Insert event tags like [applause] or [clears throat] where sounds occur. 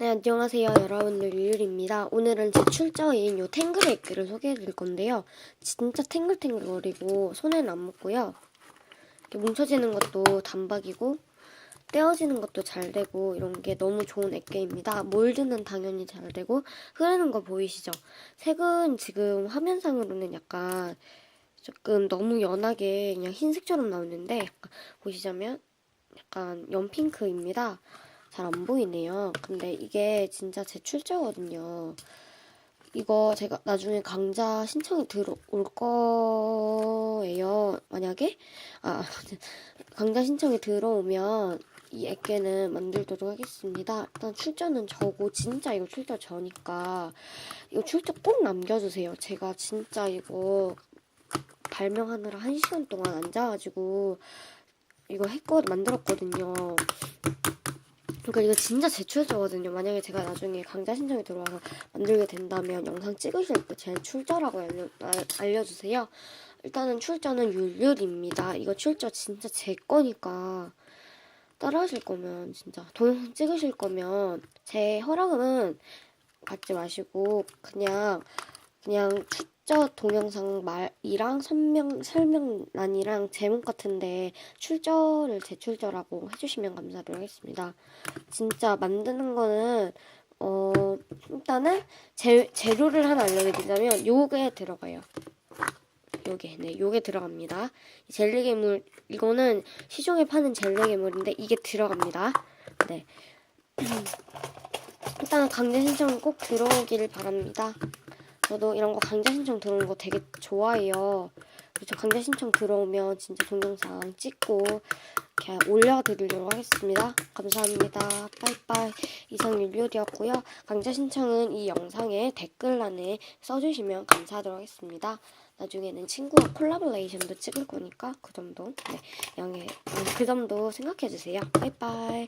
네, 안녕하세요. 여러분들 유율입니다. 오늘은 제 출처인 요 탱글 액기를 소개해 드릴 건데요. 진짜 탱글탱글거리고 손에는 안 묻고요. 이렇게 뭉쳐지는 것도 단박이고 떼어지는 것도 잘 되고 이런 게 너무 좋은 액계입니다. 몰드는 당연히 잘 되고 흐르는 거 보이시죠? 색은 지금 화면상으로는 약간 조금 너무 연하게 그냥 흰색처럼 나오는데 보시자면 약간 연핑크입니다. 잘 안 보이네요. 근데 이게 진짜 제 출처거든요. 이거 제가 나중에 강좌 신청이 들어올 거예요. 만약에 아 [laughs] 강좌 신청이 들어오면 이 액계는 만들도록 하겠습니다. 일단 출처는 저고 진짜 이거 출처 저니까 이거 출처 꼭 남겨주세요. 제가 진짜 이거 발명하느라 한 시간 동안 앉아가지고 이거 했거 만들었거든요. 그러니까 이거 진짜 제 출처거든요. 만약에 제가 나중에 강좌 신청이 들어와서 만들게 된다면 영상 찍으실 때 제 출처라고 알려, 알, 알려주세요. 일단은 출처는 율율입니다. 이거 출처 진짜 제 거니까 따라 하실 거면 진짜 동영상 찍으실 거면 제 허락은 받지 마시고 그냥 그냥 출처 동영상 말이랑 설명 설명란이랑 제목 같은데 출처를 제 출처라고 해주시면 감사드리겠습니다. 진짜 만드는 거는 어 일단은 재, 재료를 하나 알려드리자면 요게 들어가요. 요게 네 요게 들어갑니다. 이 젤리 괴물 이거는 시중에 파는 젤리 괴물인데 이게 들어갑니다. 네 [clears throat] 일단은 강제 신청은 꼭 들어오기를 바랍니다. 저도 이런 거 강제 신청 들어오는 거 되게 좋아해요. 그래서 강제 신청 들어오면 진짜 동영상 찍고 이렇게 올려드리도록 하겠습니다. 감사합니다. 빠이빠이. 이상 율율이었고요. 강제 신청은 이 영상에 댓글란에 써주시면 감사하도록 하겠습니다. 나중에는 친구와 콜라보레이션도 찍을 거니까 그 점도 네, 양해 그 점도 생각해 주세요. 빠이빠이.